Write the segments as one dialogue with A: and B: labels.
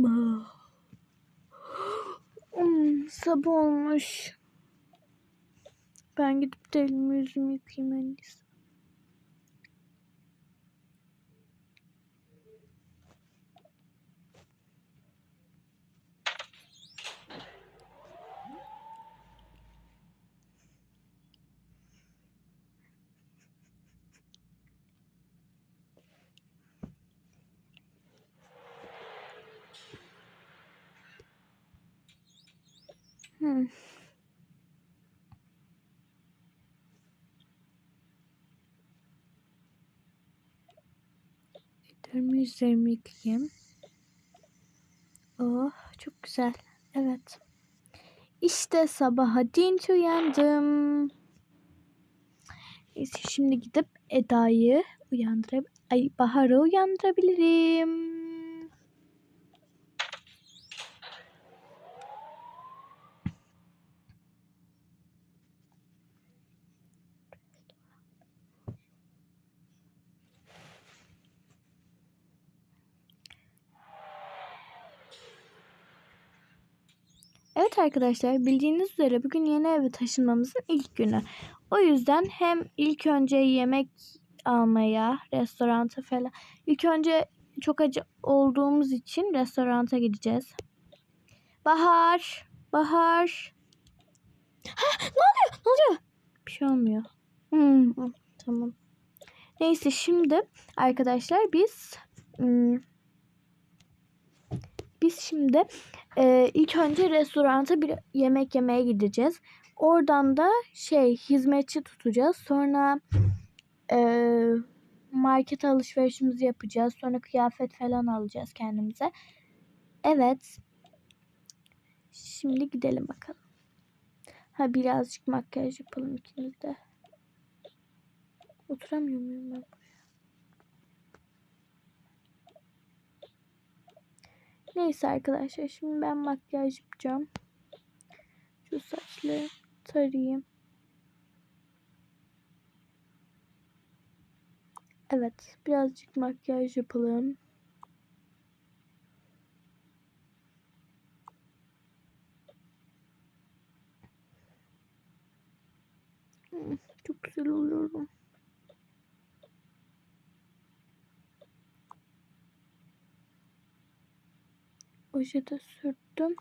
A: Ma. Hmm, sabah olmuş. Ben gidip de elimi yüzümü yıkayayım en iyisi. Hmm. Ellerimi yüzlerimi yıkayayım. Oh çok güzel. Evet. İşte sabaha dinç uyandım. Neyse şimdi gidip Eda'yı uyandırıp ay Bahar'ı uyandırabilirim. Arkadaşlar bildiğiniz üzere bugün yeni eve taşınmamızın ilk günü. O yüzden hem ilk önce yemek almaya, restoranta falan. İlk önce çok acı olduğumuz için restoranta gideceğiz. Bahar, Bahar. Ha, ne oluyor? Ne oluyor? Bir şey olmuyor. Hmm, hı, tamam. Neyse şimdi arkadaşlar biz hmm, biz şimdi e, ilk önce restoranta bir yemek yemeye gideceğiz. Oradan da şey hizmetçi tutacağız. Sonra e, market alışverişimizi yapacağız. Sonra kıyafet falan alacağız kendimize. Evet. Şimdi gidelim bakalım. Ha birazcık makyaj yapalım ikimiz de. Oturamıyor muyum ben buraya? Neyse arkadaşlar şimdi ben makyaj yapacağım. Şu saçları tarayayım. Evet birazcık makyaj yapalım. Hmm, Çok güzel oluyorum. Oje de sürdüm.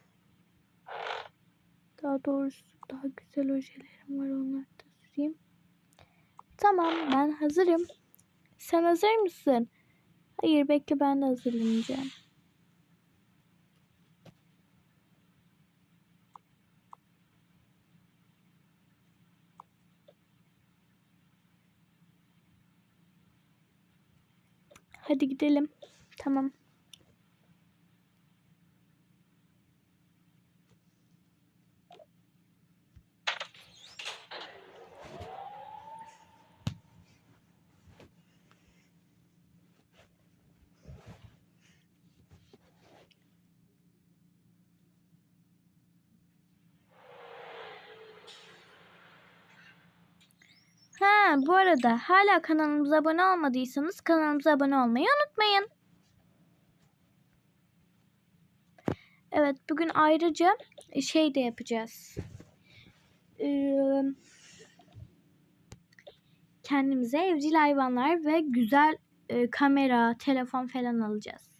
A: Daha doğrusu daha güzel ojelerim var onları da süreyim. Tamam ben hazırım. Sen hazır mısın? Hayır bekle ben de hazırlanacağım. Hadi gidelim. Tamam. Bu arada hala kanalımıza abone olmadıysanız kanalımıza abone olmayı unutmayın. Evet bugün ayrıca şey de yapacağız. Kendimize evcil hayvanlar ve güzel kamera, telefon falan alacağız.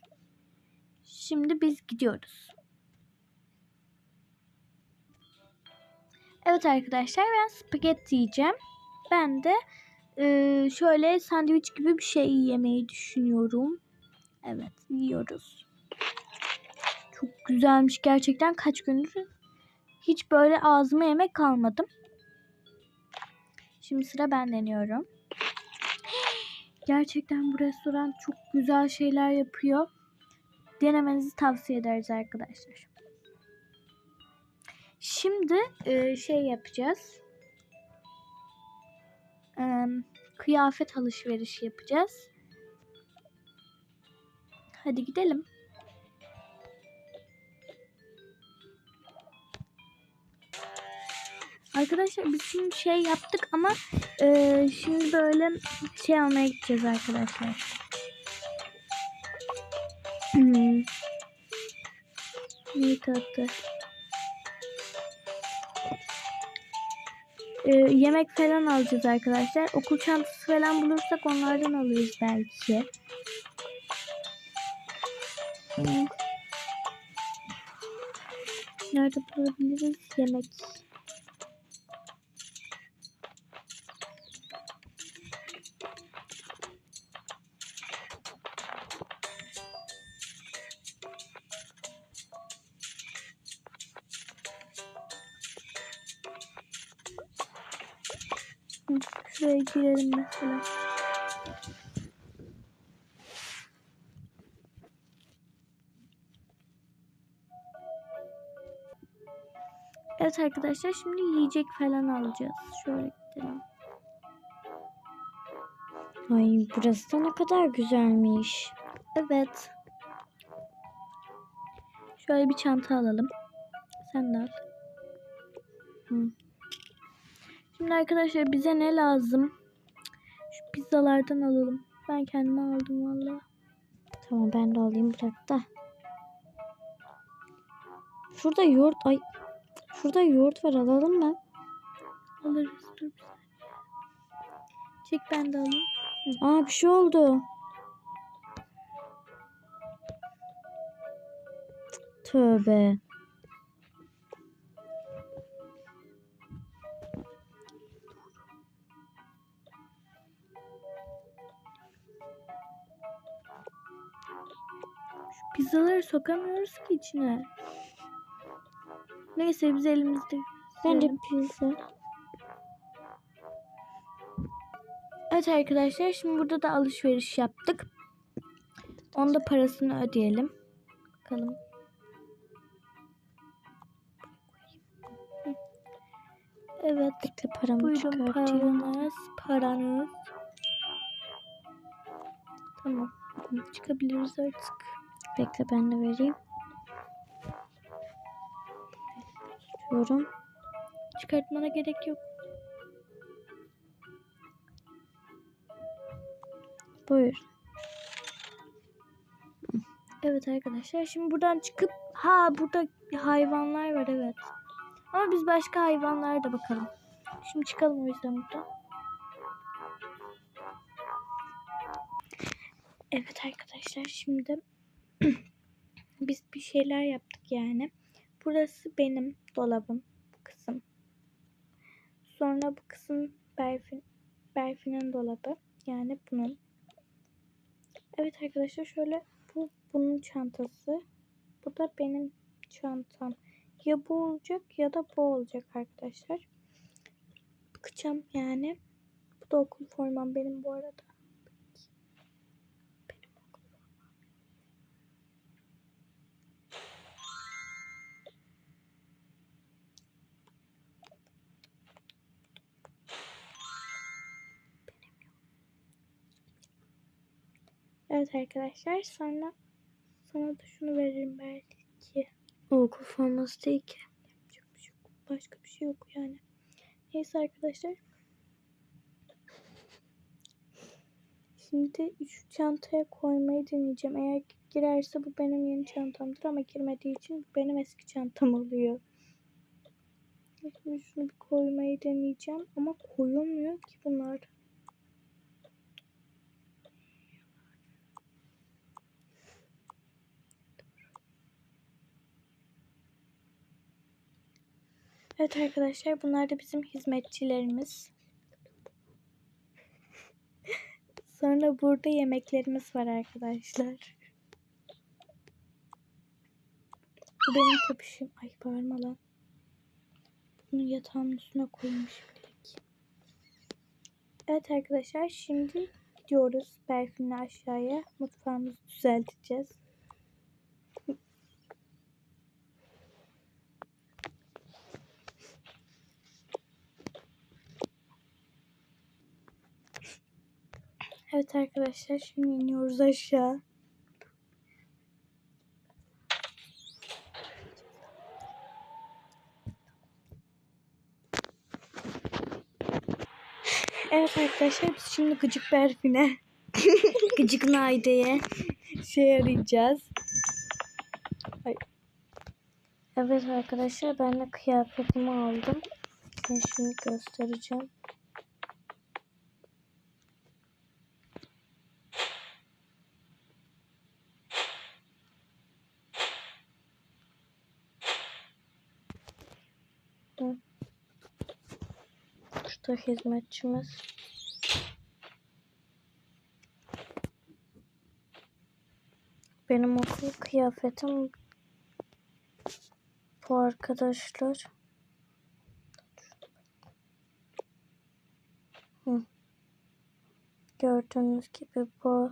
A: Şimdi biz gidiyoruz. Evet arkadaşlar ben spagetti yiyeceğim. Ben de e, şöyle sandviç gibi bir şey yemeyi düşünüyorum. Evet yiyoruz. Çok güzelmiş gerçekten kaç gündür hiç böyle ağzıma yemek kalmadım. Şimdi sıra ben deniyorum. Gerçekten bu restoran çok güzel şeyler yapıyor. Denemenizi tavsiye ederiz arkadaşlar. Şimdi e, şey yapacağız. Kıyafet alışverişi yapacağız. Hadi gidelim. Arkadaşlar biz şimdi şey yaptık ama e, şimdi böyle şey almaya gideceğiz arkadaşlar. Hmm. neyi tatlı? Ee, yemek falan alacağız arkadaşlar. Okul çantası falan bulursak onlardan alırız belki. Nerede bulabiliriz yemek? Şuraya girelim mesela. Evet arkadaşlar şimdi yiyecek falan alacağız. Şöyle gidelim.
B: Ay burası da ne kadar güzelmiş.
A: Evet. Şöyle bir çanta alalım. Sen de al. Hı. Şimdi arkadaşlar bize ne lazım? Şu pizzalardan alalım. Ben kendime aldım valla.
B: Tamam ben de alayım bırak da. Şurada yoğurt ay şurada yoğurt var alalım mı?
A: Alırız dur bir. Çek ben de alayım.
B: Aa bir şey oldu. Tövbe.
A: Şu pizzaları sokamıyoruz ki içine. Neyse biz elimizde.
B: Bence pizza.
A: Evet arkadaşlar şimdi burada da alışveriş yaptık. Onun da parasını ödeyelim. Bakalım. Evet.
B: Bekle paramı
A: Buyurun paranız. Paranız. Tamam. Çıkabiliriz artık.
B: Bekle ben de vereyim. Tutuyorum.
A: Çıkartmana gerek yok.
B: Buyur.
A: Evet arkadaşlar şimdi buradan çıkıp ha burada hayvanlar var evet. Ama biz başka hayvanlara da bakalım. Şimdi çıkalım o yüzden buradan. Evet arkadaşlar şimdi biz bir şeyler yaptık yani. Burası benim dolabım bu kısım. Sonra bu kısım Berfin, Berfin'in dolabı. Yani bunun. Evet arkadaşlar şöyle bu bunun çantası. Bu da benim çantam. Ya bu olacak ya da bu olacak arkadaşlar. Bakacağım yani. Bu da okul formam benim bu arada. Evet arkadaşlar sonra sana da şunu veririm belki.
B: Okul forması değil ki.
A: Yapacak bir şey yok. Başka bir şey yok yani. Neyse arkadaşlar. Şimdi şu çantaya koymayı deneyeceğim. Eğer girerse bu benim yeni çantamdır ama girmediği için bu benim eski çantam oluyor. Şimdi şunu bir koymayı deneyeceğim ama koyulmuyor ki bunlar. Evet arkadaşlar bunlar da bizim hizmetçilerimiz. Sonra burada yemeklerimiz var arkadaşlar. Bu benim köpüşüm. Ay bağırma lan. Bunu yatağımın üstüne koymuş bilek. Evet arkadaşlar şimdi gidiyoruz Berfin'le aşağıya. Mutfağımızı düzelteceğiz. Evet arkadaşlar şimdi iniyoruz aşağı. Evet arkadaşlar biz şimdi gıcık Berfin'e
B: Gıcık Naide'ye.
A: şey arayacağız. Ay.
B: Evet arkadaşlar ben de kıyafetimi aldım. Ben şimdi göstereceğim. Hı. Şurada hizmetçimiz. Benim okul kıyafetim bu arkadaşlar. Hı. Gördüğünüz gibi bu.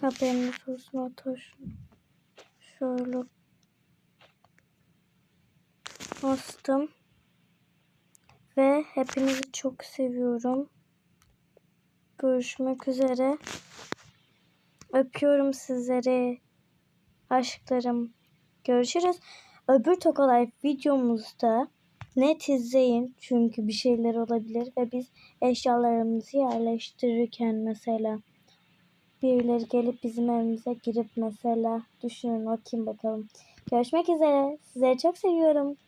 B: Haberiniz olsun Atoş. Şöyle astım. Ve hepinizi çok seviyorum. Görüşmek üzere. Öpüyorum sizleri. Aşklarım. Görüşürüz. Öbür Tokalay videomuzda net izleyin. Çünkü bir şeyler olabilir ve biz eşyalarımızı yerleştirirken mesela birileri gelip bizim evimize girip mesela düşünün kim bakalım. Görüşmek üzere. Sizleri çok seviyorum.